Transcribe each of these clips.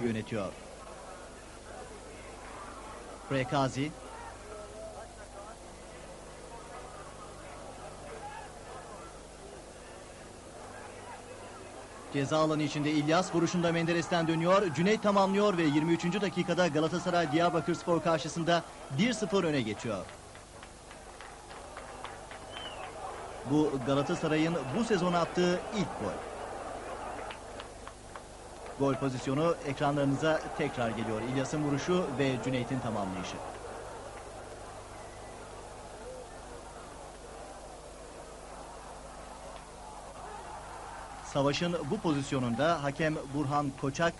yönetiyor. Prekazi Ceza alanı içinde İlyas vuruşunda Menderes'ten dönüyor. Cüneyt tamamlıyor ve 23. dakikada Galatasaray Diyarbakırspor karşısında 1-0 öne geçiyor. Bu Galatasaray'ın bu sezon attığı ilk gol. Gol pozisyonu ekranlarınıza tekrar geliyor. İlyas'ın vuruşu ve Cüneyt'in tamamlayışı. Savaşın bu pozisyonunda hakem Burhan Koçak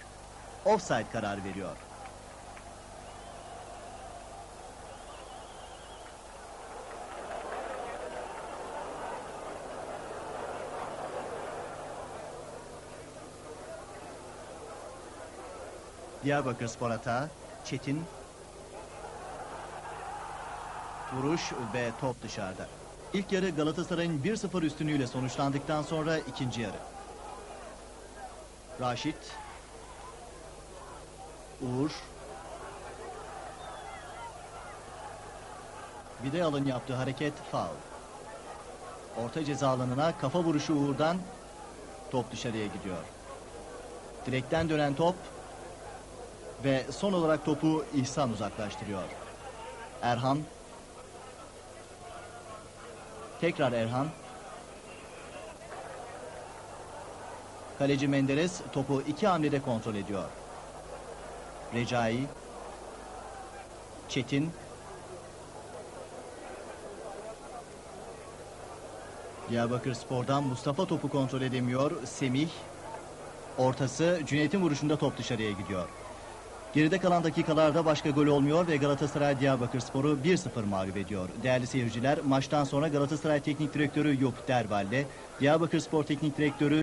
offside karar veriyor. Diyarbakır Spor hata. Çetin. Vuruş ve top dışarıda. İlk yarı Galatasaray'ın 1-0 üstünlüğüyle sonuçlandıktan sonra ikinci yarı. Raşit. Uğur. Vidal'ın yaptığı hareket faul. Orta ceza alanına kafa vuruşu Uğur'dan top dışarıya gidiyor. Direkten dönen top ve son olarak topu İhsan uzaklaştırıyor. Erhan. Tekrar Erhan. Kaleci Menderes topu iki hamlede kontrol ediyor. Recai. Çetin. Diyarbakır Spor'dan Mustafa topu kontrol edemiyor. Semih. Ortası Cüneyt'in vuruşunda top dışarıya gidiyor. Geride kalan dakikalarda başka gol olmuyor ve Galatasaray Diyarbakırspor'u 1-0 mağlup ediyor. Değerli seyirciler maçtan sonra Galatasaray Teknik Direktörü Yok Derval'le Diyarbakırspor Teknik Direktörü